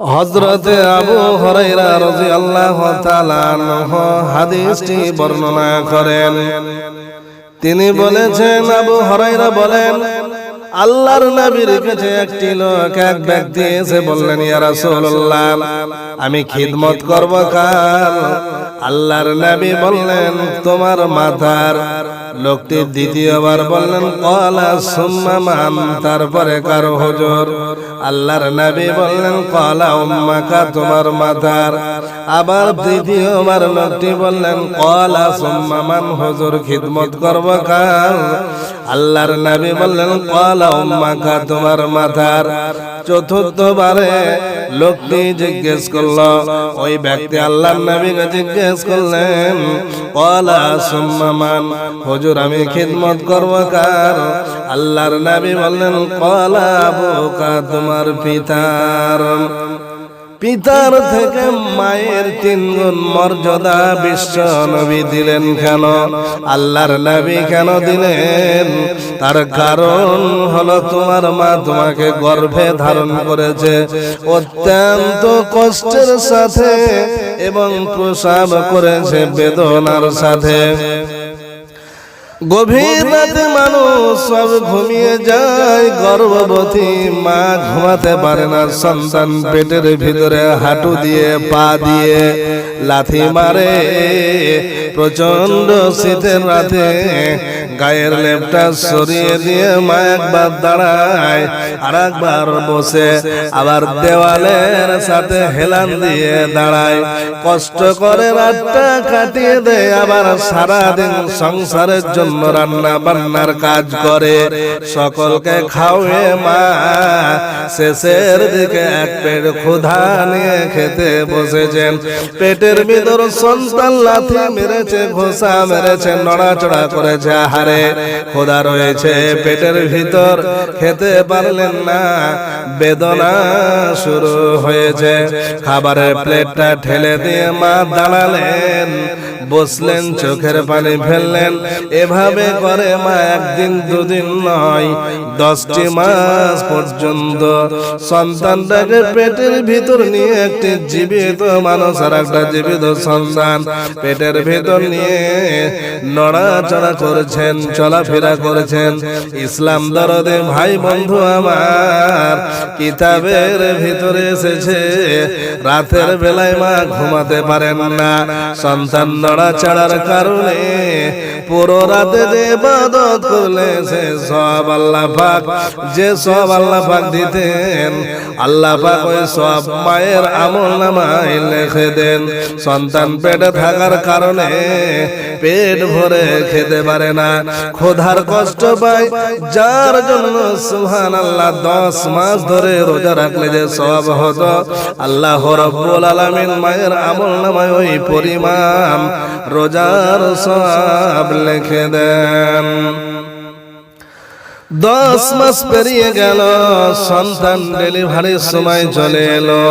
হজরতে আবু হরাইরা রাজি আল্লাহ হাদিসটি বর্ণনা করেন। তিনি বলেছেন, আবু হরাইরা বলেন, আল্লাহর নবীর কাছে একটি লোক, এক ব্যক্তি এসে বললেন, ইয়া রাসূলুল্লাহ, আমি খিদমত করব কাল। আল্লাহর নবী বললেন, তোমার মাথার লোকটি দ্বিতীয়বার বললেন, কলা সুম্মা মান তারপরে কার হুজুর। আল্লাহর নবী বললেন, কলা উম্মাকা তোমার মাথার আবার তৃতীয়বার লোকটি বললেন, কলা সুম্মা মান, হুজুর খিদমত করব কাল আল্লাহর নবী বললেন, কলা উম্মাকা তোমার মাথার চতুর্থবারে লোকটি জিজ্ঞেস করল, ওই ব্যক্তি আল্লাহর নবীকে জিজ্ঞেস করলেন কলা সুম্মামান হুজুর, আমি খিদমত করব কার? আল্লাহর নবী বললেন, কলা বোকা তোমার পিতার। পিতার থেকে মায়ের তিন গুণ মর্যাদা বিশ্ব নবী দিলেন কেন? আল্লাহর নবী কেন দিলেন? তার কারণ হলো তোমার মা তোমাকে গর্ভে ধারণ করেছে। অত্যন্ত কষ্টের সাথে এবং প্রসাব করেছে বেদনার সাথে। গভীর রাতে মানুষ সব ঘুমিয়ে যায় গর্ভবতী মা ঘুমাতে পারে না সন্তান পেটের ভিতরে হাঁটু দিয়ে পা দিয়ে লাথি মারে। প্রচণ্ড শীতের রাতে গায়ের লেপটা সরিয়ে দিয়ে মা একবার দাঁড়ায় আর একবার বসে, আবার দেওয়ালের সাথে হেলান দিয়ে দাঁড়ায়। কষ্ট করে রাতটা কাটিয়ে দেয়, আবার সারাদিন সংসারের জন্য রান্না বান্নার কাজ করে। সকলকে খাওয়ে মা শেষের দিকে এক পেট ক্ষুধা নিয়ে খেতে বসেছেন। পেটের ভিতর সন্তান লাথি মেরেছে, ঘোষা মেরেছে, নড়াচড়া করেছে আহারে খোদা রয়েছে, পেটের ভিতর খেতে পারলেন না, বেদনা শুরু হয়েছে। খাবারের প্লেটটা ঠেলে দিয়ে মা দাঁড়ালেন বসলেন চোখের পানি ফেললেন। এভাবে করে মা একদিন দুদিন নয় দশটি মাস পর্যন্ত সন্তানটাকে পেটের ভিতর নিয়ে একটি জীবিত মানুষ আর একটা জীবিত সন্তান পেটের ভিতর নিয়ে নড়াচড়া করেছেন চলাফেরা করেছেন। ইসলাম দরদে ভাই বন্ধু আমার কিতাবের ভিতরে এসেছে রাতের বেলায় মা ঘুমাতে পারেন না। সন্তান নড়াচড়ার কারণে পুরো রাতে যে ইবাদত করলে সে সব আল্লাহ পাক, যে সব আল্লাহ পাক দিতেন, আল্লাহ পাক ওই সব মায়ের আমল নামায় লিখে দেন। সন্তান পেটে থাকার কারণে পেট ভরে খেতে পারে না। খোধার কষ্ট পায়। যার জন্য সুহান আল্লাহ দশ মাস ধরে রোজা রাখলে যে সব হতো, আল্লাহ রব্বুল আলামিন মায়ের আমল নামায় ওই পরিমাণ রোজার সব লিখে দেন। দশ মাস পেরিয়ে গেল, সন্তান ডেলিভারির সময় চলে এলো।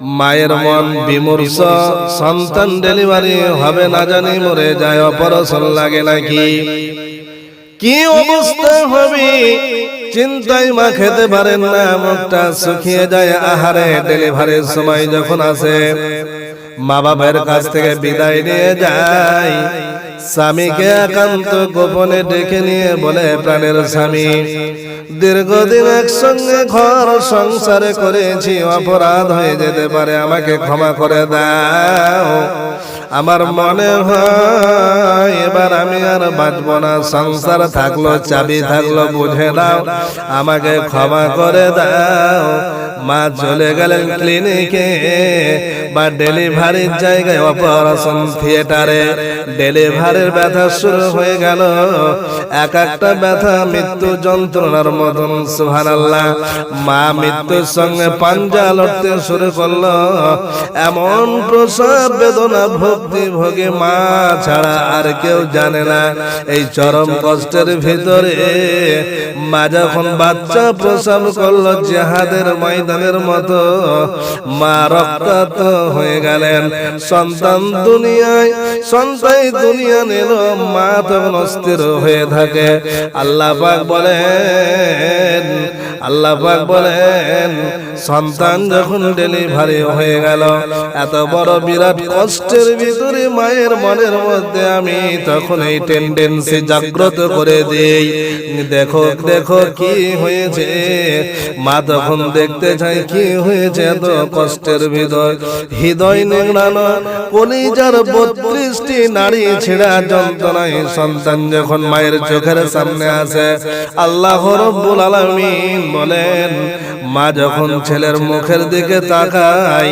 মায়ের মন বিমর্ষ সন্তান ডেলিভারি হবে না জানি মরে যায় অপারেশন লাগে নাকি? কি অবস্থা হবে? চিন্তায় মা খেতে পারেন না মুখটা শুকিয়ে যায় আহারে ডেলিভারির সময় যখন আসে মা বাবার কাছ থেকে বিদায় নিয়ে যায়। স্বামীকে একান্ত গোপনে ডেকে নিয়ে বলে প্রাণের স্বামী দীর্ঘদিন একসঙ্গে ঘর সংসারে করেছি, অপরাধ হয়ে যেতে পারে, আমাকে ক্ষমা করে দাও। আমার মনে হয়, এবার আমি আর বাঁচব না, সংসার থাকল, চাবি থাকল, বুঝে নাও, আমাকে ক্ষমা করে দাও। মা চলে গেলেন ক্লিনিকে বা ডেলিভারির জায়গায় অপারেশন থিয়েটারে ডেলিভারির ব্যথা শুরু হয়ে গেল। এক একটা ব্যথা মৃত্যু যন্ত্রণার মতন, সুবহানাল্লাহ। মা মৃত্যুর সঙ্গে পাঞ্জা লড়তে শুরু করল। এমন প্রসব, বেদনা, ভক্তি ভোগে মা ছাড়া আর কেউ জানে না। এই চরম কষ্টের ভিতরে মা যখন বাচ্চা প্রসব করল, জেহাদের ময়দান ময়দানের মতো মা রক্তাক্ত হয়ে গেলেন। সন্তান দুনিয়ায়, সন্তান দুনিয়া নিল মা তখন অস্থির হয়ে থাকে। আল্লাহ পাক বলেন, আল্লাহ পাক বলেন, সন্তান যখন ডেলিভারি হয়ে গেল, এত বড় বিরাট কষ্টের ভিতরে মায়ের মনের মধ্যে আমি তখন এই টেন্ডেন্সি জাগ্রত করে দেই। দেখো দেখো কি হয়েছে। মা তখন দেখতে চাই কি হয়েছে এত কষ্টের ভিতর হৃদয় নেংড়ানো কলিজার বত্রিশটি নারী ছেঁড়া যন্ত্রণায় সন্তান যখন মায়ের চোখের সামনে আসে আল্লাহর রব্বুল বলেন মা যখন ছেলের মুখের দিকে তাকায়,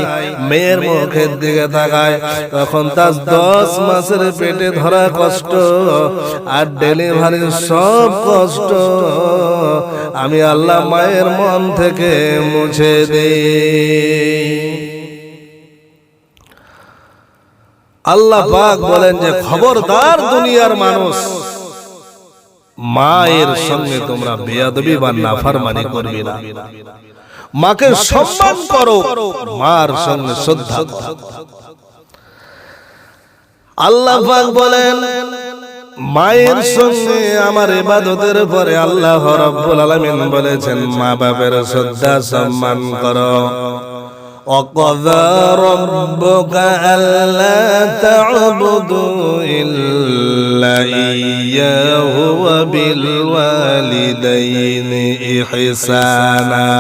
মেয়ের মুখের দিকে তাকায়, তখন তার দশ মাসের পেটে ধরা কষ্ট আর ডেলিভারির সব কষ্ট আমি আল্লাহ মায়ের মন থেকে মুছে দিই। আল্লাহ পাক বলেন যে, খবরদার দুনিয়ার মানুষ। মায়ের সঙ্গে তোমরা বেয়াদবি বা নাফরমানি করবে না। মাকে সম্মান করো মার সঙ্গে শ্রদ্ধা আল্লাহ পাক বলেন মায়ের সঙ্গে আমার ইবাদতের পরে আল্লাহ রাব্বুল আলামিন বলেছেন মা বাবার শ্রদ্ধা সম্মান করো। وقضى ربك ألا تعبدوا إلا إياه وبالوالدين إحسانا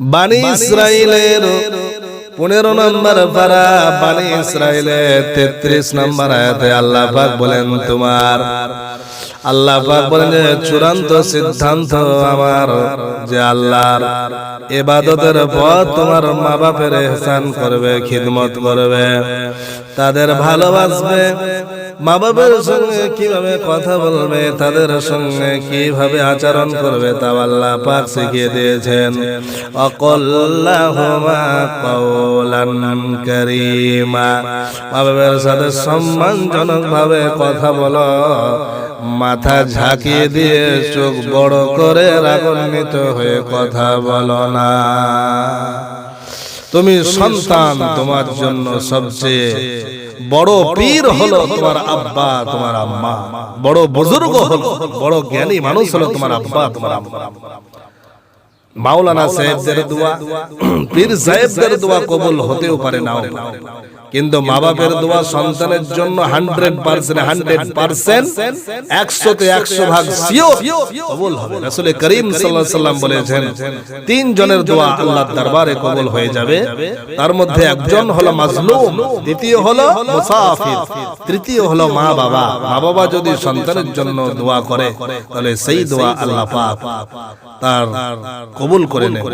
বানি ইসরাইলের পনেরো নম্বর পারা বানি ইসরাইলের তেত্রিশ নম্বর আয়াতে আল্লাহ পাক বলেন তোমার আল্লাহ পাক বলেন যে চূড়ান্ত সিদ্ধান্ত আমার যে আল্লাহর এবাদতের পর তোমার মা বাপের এহসান করবে খিদমত করবে। তাদের ভালোবাসবে। মা বাবার সঙ্গে কীভাবে কথা বলবে, তাদের সঙ্গে কীভাবে আচরণ করবে তা আল্লাহ পাক শিখিয়ে দিয়েছেন। অকল্লাহুমা কওলান কারীমা। মা বাবার সাথে সম্মানজনক ভাবে কথা বলো। মাথা ঝাঁকিয়ে দিয়ে চোখ বড় করে রাগান্বিত হয়ে কথা বলো না। তুমি সন্তান তোমার জন্য সবচেয়ে বড় পীর হলো তোমার আব্বা, তোমার আম্মা। বড় বুজুর্গ হলো, বড় জ্ঞানী মানুষ হলো তোমার আব্বা, তোমার আম্মা। মাওলানা সাহেবদের দোয়া, পীর সাহেবদের দোয়া কবুল হতেও পারে নাও কিন্তু মা বাপের দোয়া সন্তানের জন্য হান্ড্রেড পার্সেন্ট হান্ড্রেড পার্সেন্ট একশোতে একশো ভাগ কবুল হবে। করিম সাল্লাহ সাল্লাম বলেছেন তিন জনের দোয়া আল্লাহর দরবারে কবুল হয়ে যাবে। তার মধ্যে একজন হলো মাজলুম দ্বিতীয় হলো মুসাফির তৃতীয় হলো মা বাবা মা বাবা যদি সন্তানের জন্য দোয়া করে তাহলে সেই দোয়া আল্লাহ পাক তার কবুল করে নেন